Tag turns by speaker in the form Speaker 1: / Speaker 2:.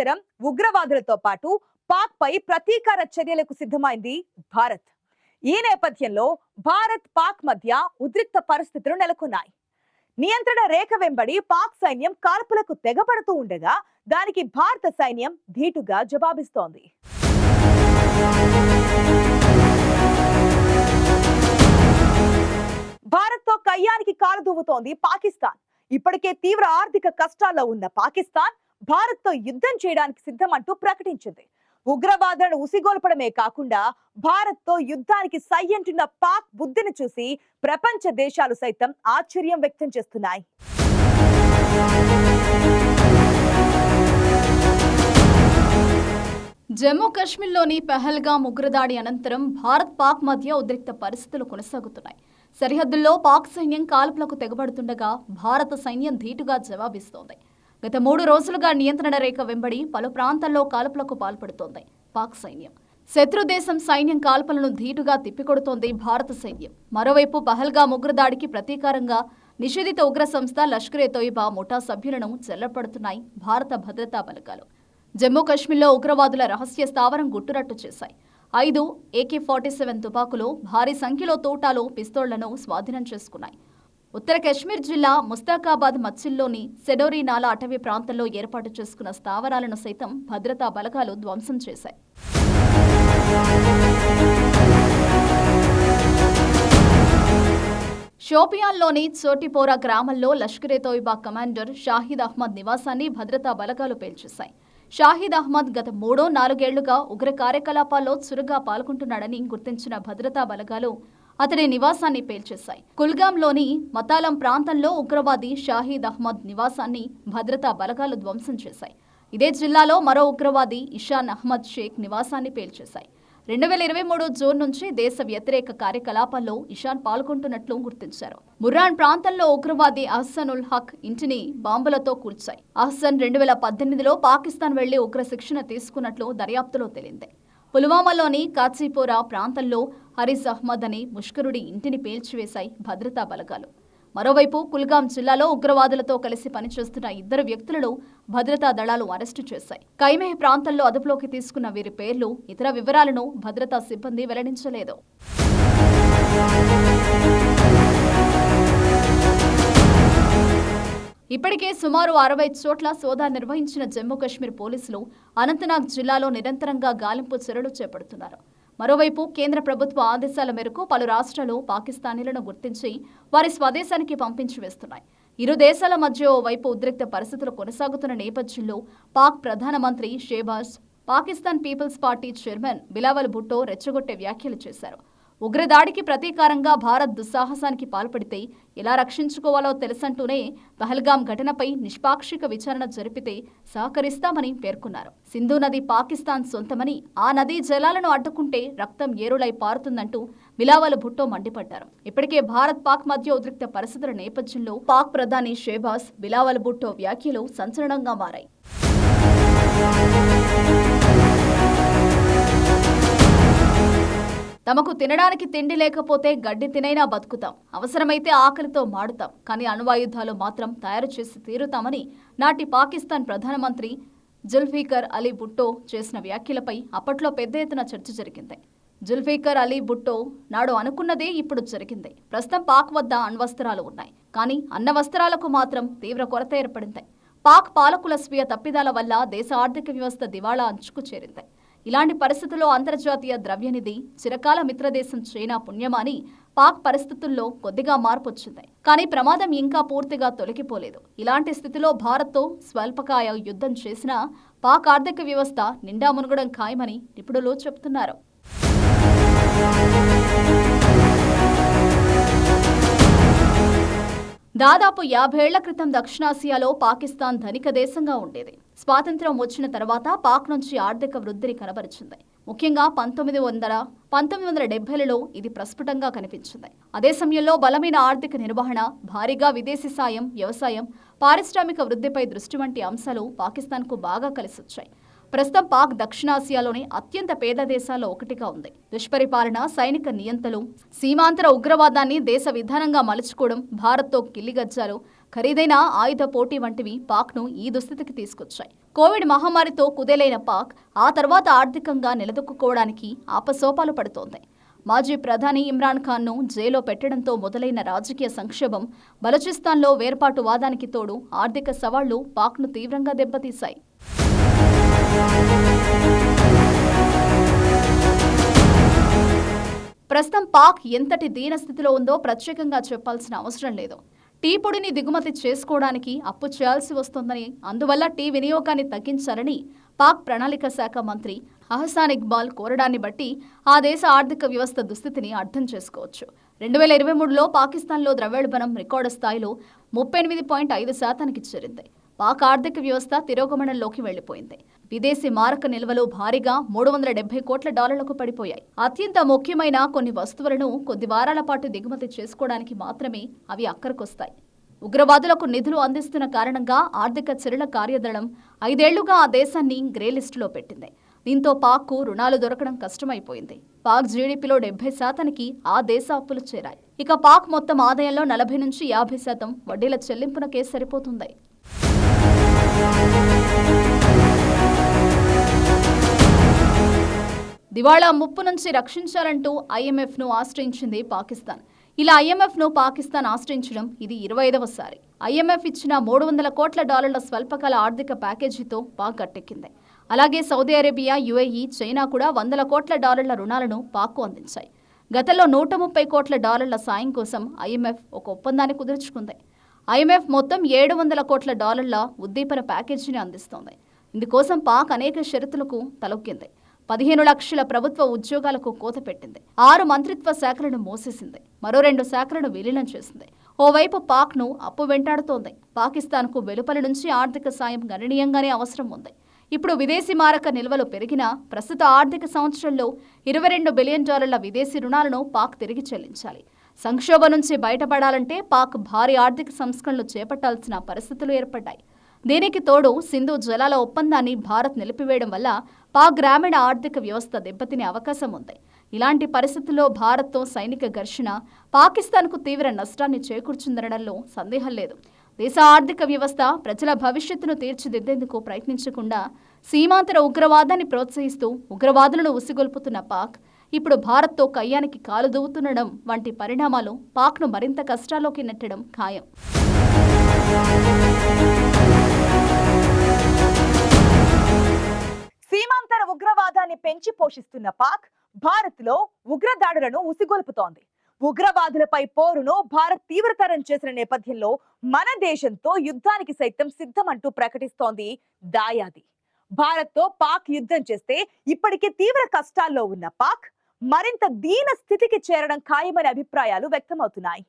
Speaker 1: అనంతరం ఉగ్రవాదులతో పాటు పాక్ పై ప్రతీకార చర్యలకు సిద్ధమైంది భారత్. ఈ నేపథ్యంలో భారత్ పాక్ మధ్య ఉద్రిక్త పరిస్థితులు నెలకొన్నాయి. నియంత్రణ రేఖ వెంబడి పాక్ సైన్యం కాల్పులకు తెగబడుతూ ఉండగా దానికి భారత సైన్యం ధీటుగా జవాబిస్తోంది. భారత్తో కయ్యానికి కాలు దువ్వుతోంది పాకిస్తాన్. ఇప్పటికే తీవ్ర ఆర్థిక కష్టాల్లో ఉన్న పాకిస్తాన్ భారత్తో యుద్ధం చేయడానికి సిద్ధమంటూ ప్రకటించింది. ఉగ్రవాదులను ఉసిగోల్పడమే కాకుండా భారత్తో యుద్ధానికి సై అంటున్న పాక్ బుద్ధిని చూసి ప్రపంచ దేశాలు సైతం ఆశ్చర్యం వ్యక్తం చేస్తున్నాయి.
Speaker 2: జమ్మూ కాశ్మీర్లోని పెహల్గాం ఉగ్రదాడి అనంతరం భారత్ పాక్ మధ్య ఉద్రిక్త పరిస్థితులు కొనసాగుతున్నాయి. సరిహద్దుల్లో పాక్ సైన్యం కాల్పులకు తెగబడుతుండగా భారత సైన్యం ధీటుగా జవాబిస్తోంది. గత మూడు రోజులుగా నియంత్రణ రేఖ వెంబడి పలు ప్రాంతాల్లో కాల్పులకు పాల్పడుతోంది. పాక్ సైన్యం. శత్రు దేశం సైన్యం కాల్పులను ధీటుగా తిప్పికొడుతోంది భారత సైన్యం. మరోవైపు పహల్గా ఉగ్రదాడికి ప్రతీకారంగా నిషేధిత ఉగ్ర సంస్థ లష్కరే తోయిబా ముఠా సభ్యులను చెల్లపడుతున్నాయి భారత భద్రతా బలగాలు. జమ్మూ కాశ్మీర్లో ఉగ్రవాదుల రహస్య స్థావరం గుట్టురట్టు చేశాయి. ఐదు ఏకే ఫార్టీ సెవెన్ తుపాకులు భారీ సంఖ్యలో తోటాలు పిస్తోళ్ళను స్వాధీనం చేసుకున్నాయి. ఉత్తర కశ్మీర్ జిల్లా ముస్తాకాబాద్ మచ్చిల్లోని సెడోరీ నాలా అటవీ ప్రాంతంలో ఏర్పాటు చేసుకున్న స్థావరాలను సైతం భద్రతా బలగాలు ధ్వంసం చేశాయి. షోపియాన్లోని చోటిపోరా గ్రామంలో లష్కరే తోయిబా కమాండర్ షాహిద్ అహ్మద్ నివాసాన్ని భద్రతా బలగాలు పేల్చేశాయి. షాహిద్ అహ్మద్ గత మూడో నాలుగేళ్ళుగా ఉగ్ర కార్యకలాపాల్లో చురుగ్గా పాల్గొంటున్నాడని గుర్తించిన భద్రతా బలగాలు అతడి నివాసాన్ని పేల్చేశాయి. కుల్గాంలోని మతాలం ప్రాంతంలో ఉగ్రవాది షాహీద్ అహ్మద్ నివాసాన్ని భద్రతా బలగాలు ధ్వంసం చేశాయి. ఇదే జిల్లాలో మరో ఉగ్రవాది ఇషాన్ అహ్మద్ షేక్ నివాసాన్ని పేల్చేశాయి. రెండు వేల ఇరవై మూడు జూన్ నుంచి దేశ వ్యతిరేక కార్యకలాపాల్లో ఇషాన్ పాల్గొంటున్నట్లు గుర్తించారు. ముర్రాన్ ప్రాంతంలో ఉగ్రవాది అహ్సనుల్ హక్ ఇంటిని బాంబులతో కూల్చాయి. అహ్సన్ రెండు వేల పద్దెనిమిదిలో పాకిస్తాన్ వెళ్ళి ఉగ్ర శిక్షణ తీసుకున్నట్లు దర్యాప్తులో తేలింది. పుల్వామాలోని కాచీపోరా ప్రాంతంలో హరీస్ అహ్మద్ అనే ముష్కరుడి ఇంటిని పేల్చివేశాయి భద్రతా బలగాలు. మరోవైపు కుల్గాం జిల్లాలో ఉగ్రవాదులతో కలిసి పనిచేస్తున్న ఇద్దరు వ్యక్తులను భద్రతా దళాలు అరెస్టు చేశాయి. కైమేహ్ ప్రాంతంలో అదుపులోకి తీసుకున్న వీరి పేర్లు ఇతర వివరాలను భద్రతా సిబ్బంది వెల్లడించలేదు. ఇప్పటికే సుమారు అరవై చోట్ల సోదా నిర్వహించిన జమ్మూ కాశ్మీర్ పోలీసులు అనంతనాగ్ జిల్లాలో నిరంతరంగా గాలింపు చర్యలు చేపడుతున్నారు. మరోవైపు కేంద్ర ప్రభుత్వ ఆదేశాల మేరకు పలు రాష్ట్రాలు పాకిస్తానీలను గుర్తించి వారి స్వదేశానికి పంపించి వేస్తున్నాయి. ఇరు దేశాల మధ్య ఓవైపు ఉద్రిక్త పరిస్థితులు కొనసాగుతున్న నేపథ్యంలో పాక్ ప్రధానమంత్రి Shehbaz Pakistan peoples party chairman Bilawal Bhutto రెచ్చగొట్టే వ్యాఖ్యలు చేశారు. ఉగ్రదాడికి ప్రతీకారంగా భారత్ దుస్సాహసానికి పాల్పడితే ఎలా రక్షించుకోవాలో తెలుసంటూనే పహల్గాం ఘటనపై నిష్పాక్షిక విచారణ జరిపితే సహకరిస్తామని పేర్కొన్నారు. సింధు నది పాకిస్తాన్ సొంతమని ఆ నదీ జలాలను అడ్డుకుంటే రక్తం ఏరులై పారుతుందంటూ బిలావల్ భుట్టో మండిపడ్డారు. ఇప్పటికే భారత్ పాక్ మధ్య ఉద్రిక్త పరిస్థితుల నేపథ్యంలో పాక్ ప్రధాని షేబాస్ బిలావల్ భుట్టో వ్యాఖ్యలు సంచలనంగా మారాయి. తమకు తినడానికి తిండి లేకపోతే గడ్డి తినైనా బతుకుతాం. అవసరమైతే ఆకలితో మాడుతాం. కానీ అణువాయుధాలు మాత్రం తయారు చేసి తీరుతామని నాటి పాకిస్తాన్ ప్రధానమంత్రి జుల్ఫీకర్ అలీ భుట్టో చేసిన వ్యాఖ్యలపై అప్పట్లో పెద్ద ఎత్తున చర్చ జరిగింది. జుల్ఫీకర్ అలీ భుట్టో నాడు అనుకున్నదే ఇప్పుడు జరిగింది. ప్రస్తుతం పాక్ వద్ద అణ్వస్త్రాలు ఉన్నాయి. కానీ అన్న వస్త్రాలకు మాత్రం తీవ్ర కొరత ఏర్పడింది. పాక్ పాలకుల స్వీయ తప్పిదాల వల్ల దేశ ఆర్థిక వ్యవస్థ దివాళా అంచుకు చేరింది. ఇలాంటి పరిస్థితుల్లో అంతర్జాతీయ ద్రవ్యనిధి చిరకాల మిత్రదేశం చైనా పుణ్యమాని పాక్ పరిస్థితుల్లో కొద్దిగా మార్పు వచ్చింది కానీ ప్రమాదం ఇంకా పూర్తిగా తొలగిపోలేదు. ఇలాంటి స్థితిలో భారత్తో స్వల్పకాయ యుద్ధం చేసినా పాక్ ఆర్థిక వ్యవస్థ నిండా మునగడం ఖాయమని నిపుణులు చెబుతున్నారు. దాదాపు యాభేళ్ళ క్రితం దక్షిణాసియాలో పాకిస్తాన్ ధనిక దేశంగా ఉండేది. స్వాతంత్ర్యం వచ్చిన తర్వాత పాక్ నుంచి ఆర్థిక వృద్ధిని కనబరిచింది. ముఖ్యంగా పంతొమ్మిది వందల పంతొమ్మిది వందల డెబ్బైలలో ఇది ప్రస్ఫుటంగా కనిపించింది. అదే సమయంలో బలమైన ఆర్థిక నిర్వహణ భారీగా విదేశీ సాయం వ్యవసాయం పారిశ్రామిక వృద్ధిపై దృష్టి వంటి అంశాలు పాకిస్తాన్కు బాగా కలిసొచ్చాయి. ప్రస్తుతం పాక్ దక్షిణాసియాలోని అత్యంత పేద దేశాల్లో ఒకటిగా ఉంది. దుష్పరిపాలన సైనిక నియంతలు సీమాంతర ఉగ్రవాదాన్ని దేశ విధానంగా మలుచుకోవడం భారత్తో కిల్లిగజ్జాలు ఖరీదైన ఆయుధ పోటీ వంటివి పాక్ను ఈ దుస్థితికి తీసుకొచ్చాయి. కోవిడ్ మహమ్మారితో కుదేలైన పాక్ ఆ తర్వాత ఆర్థికంగా నిలదొక్కుకోవడానికి ఆపసోపాలు పడుతోంది. మాజీ ప్రధాని ఇమ్రాన్ ఖాన్ను జైల్లో పెట్టడంతో మొదలైన రాజకీయ సంక్షోభం బలూచిస్తాన్లో వేర్పాటు వాదానికి తోడు ఆర్థిక సవాళ్ళు పాక్ను తీవ్రంగా దెబ్బతీశాయి. ప్రస్తుతం పాక్ ఎంతటి దీనస్థితిలో ఉందో ప్రత్యేకంగా చెప్పాల్సిన అవసరం లేదు. టీ పొడిని దిగుమతి చేసుకోవడానికి అప్పు చేయాల్సి వస్తుందని అందువల్ల టీ వినియోగాన్ని తగ్గించాలని పాక్ ప్రణాళిక శాఖ మంత్రి అహసాన్ ఇక్బాల్ కోరడాన్ని బట్టి ఆ దేశ ఆర్థిక వ్యవస్థ దుస్థితిని అర్థం చేసుకోవచ్చు. రెండు వేల ఇరవై మూడులో పాకిస్తాన్లో ద్రవ్యోల్బణం రికార్డు స్థాయిలో ముప్పై ఎనిమిది పాయింట్ ఐదు శాతానికి చేరింది. పాక్ ఆర్థిక వ్యవస్థ తిరోగమనంలోకి వెళ్ళిపోయింది విదేశీ మారక నిల్వలు భారీగా మూడు వందల డెబ్బై కోట్ల డాలర్లకు పడిపోయాయి. అత్యంత ముఖ్యమైన కొన్ని వస్తువులను కొద్ది వారాల పాటు దిగుమతి చేసుకోవడానికి మాత్రమే అవి అక్కరకొస్తాయి. ఉగ్రవాదులకు నిధులు అందిస్తున్న కారణంగా ఆర్థిక చర్యల కార్యదళం ఐదేళ్ళుగా ఆ దేశాన్ని గ్రే లిస్టులో పెట్టింది. దీంతో పాక్కు రుణాలు దొరకడం కష్టమైపోయింది. పాక్ జీడీపీలో డెబ్బై శాతానికి ఆ దేశ అప్పులు చేరాయి. ఇక పాక్ మొత్తం ఆదాయంలో నలభై నుంచి యాభై శాతం వడ్డీల చెల్లింపునకే సరిపోతుంది. దివాళా ముప్పు నుంచి రక్షించాలంటూ ఐఎంఎఫ్ను ఆశ్రయించింది పాకిస్తాన్. ఇలా ఐఎంఎఫ్ను పాకిస్తాన్ ఆశ్రయించడం ఇది ఇరవై ఐదవసారి ఐఎంఎఫ్ ఇచ్చిన మూడు వందల కోట్ల డాలర్ల స్వల్పకాల ఆర్థిక ప్యాకేజీతో పాక్ గట్టెక్కింది. అలాగే సౌదీ అరేబియా యుఏఈ చైనా కూడా వందల కోట్ల డాలర్ల రుణాలను పాక్కు అందించాయి. గతంలో నూట ముప్పై కోట్ల డాలర్ల సాయం కోసం ఐఎంఎఫ్ ఒక ఒప్పందాన్ని కుదుర్చుకుంది. ఐఎంఎఫ్ మొత్తం ఏడు వందల కోట్ల డాలర్ల ఉద్దీపన ప్యాకేజీని అందిస్తోంది. ఇందుకోసం పాక్ అనేక షరతులకు తలొక్కింది. పదిహేను లక్షల ప్రభుత్వ ఉద్యోగాలకు కోత పెట్టింది. ఆరు మంత్రిత్వ శాఖలను మోసేసింది. మరో రెండు శాఖలను విలీనం చేసింది. ఓవైపు పాక్ను అప్పు వెంటాడుతోంది. పాకిస్తాన్కు వెలుపల నుంచి ఆర్థిక సాయం గణనీయంగానే అవసరం ఉంది. ఇప్పుడు విదేశీ మారక నిల్వలు పెరిగినా ప్రస్తుత ఆర్థిక సంవత్సరంలో ఇరవై రెండు బిలియన్ డాలర్ల విదేశీ రుణాలను పాక్ తిరిగి చెల్లించాలి. సంక్షోభం నుంచి బయటపడాలంటే పాక్ భారీ ఆర్థిక సంస్కరణలు చేపట్టాల్సిన పరిస్థితులు ఏర్పడ్డాయి. దీనికి తోడు సింధు జలాల ఒప్పందాన్ని భారత్ నిలిపివేయడం వల్ల పాక్ గ్రామీణ ఆర్థిక వ్యవస్థ దెబ్బతినే అవకాశం ఉంది. ఇలాంటి పరిస్థితుల్లో భారత్తో సైనిక ఘర్షణ పాకిస్తాన్కు తీవ్ర నష్టాన్ని చేకూర్చుందనడంలో సందేహం లేదు. దేశ ఆర్థిక వ్యవస్థ ప్రజల భవిష్యత్తును తీర్చిదిద్దేందుకు ప్రయత్నించకుండా సీమాంతర ఉగ్రవాదాన్ని ప్రోత్సహిస్తూ ఉగ్రవాదులను ఉసిగొల్పుతున్న పాక్ ఇప్పుడు భారత్తో కయ్యానికి కాలు దూవుతుండడం వంటి పరిణామాలు పాక్ను మరింత కష్టాల్లోకి నెట్టడం ఖాయం.
Speaker 1: సీమాంతర ఉగ్రవాదాన్ని పెంచి పోషిస్తున్న పాక్ భారత్లో ఉగ్రదాడులను ఉసిగొల్పుతోంది. ఉగ్రవాదులపై పోరును భారత్ తీవ్రతరం చేసిన నేపథ్యంలో మన దేశంతో యుద్ధానికి సైతం సిద్ధమంటూ ప్రకటిస్తోంది దాయాది. భారత్తో పాక్ యుద్ధం చేస్తే ఇప్పటికే తీవ్ర కష్టాల్లో ఉన్న పాక్ మరింత దీన స్థితికి చేరడం ఖాయమనే అభిప్రాయాలు వ్యక్తమవుతున్నాయి.